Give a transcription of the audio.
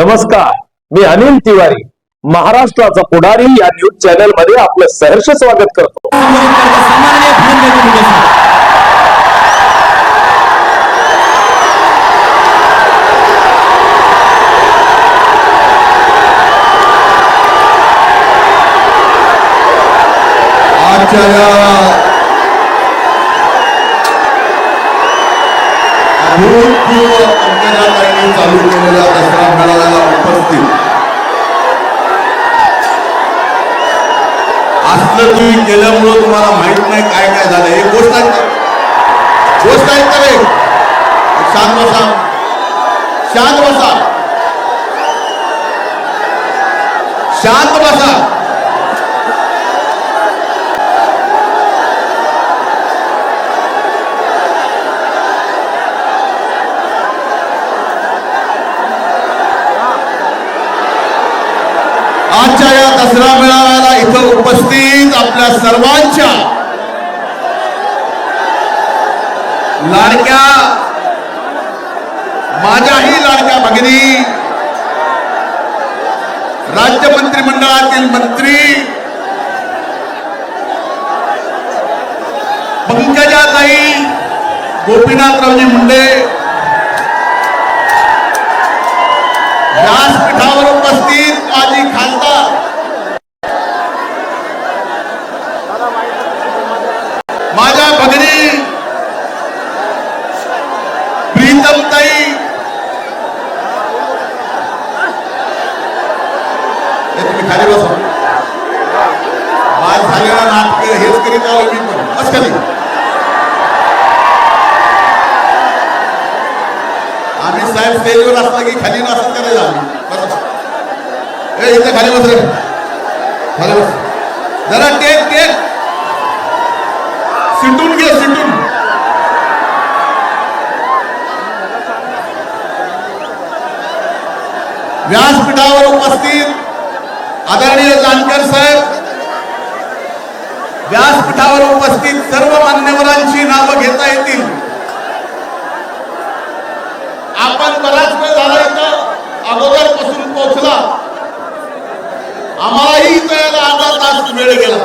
नमस्कार मी अनिल तिवारी महाराष्ट्राचा पुढारी या न्यूज चॅनलमध्ये आपलं सहर्ष स्वागत करतो. सन्माननीय फलंदाजी आजच्या या अभूतपूर्व पंकजाताईंनी चालू केलेल्या दसरा तुम्ही केल्यामुळं तुम्हाला माहीत नाही काय काय झालं. हे गोष्ट आहे गोष्ट आहेत का रे. शांत बसा. शांत बसा. शांत बसा. आजच्या या दसरा मेळा आपल्या सर्वांच्या. लाडक्या माझ्याही लाडक्या भगिनी राज्य मंत्रिमंडळातील मंत्री पंकजाताई गोपीनाथरावजी मुंडे भगिनी प्रीतमताई हे तुम्ही खाली बसा आज झालेला नाटक हेच करीत आलो मी पण बस खाली आम्ही साहेब स्टेजवर असला की खाली नसत करायचं आम्ही बसा. ए इथं खाली बस रे खाली बस जरा टेक टेक व्यासपीठावर उपस्थित आदरणीय जानकर साहेब व्यासपीठावर उपस्थित सर्व मान्यवरांची नावं घेता येतील. आपण बराच वेळ झाला इथं अगोदरपासून पोहोचला. आम्हालाही इथं यायला अर्धा तास वेळ गेला.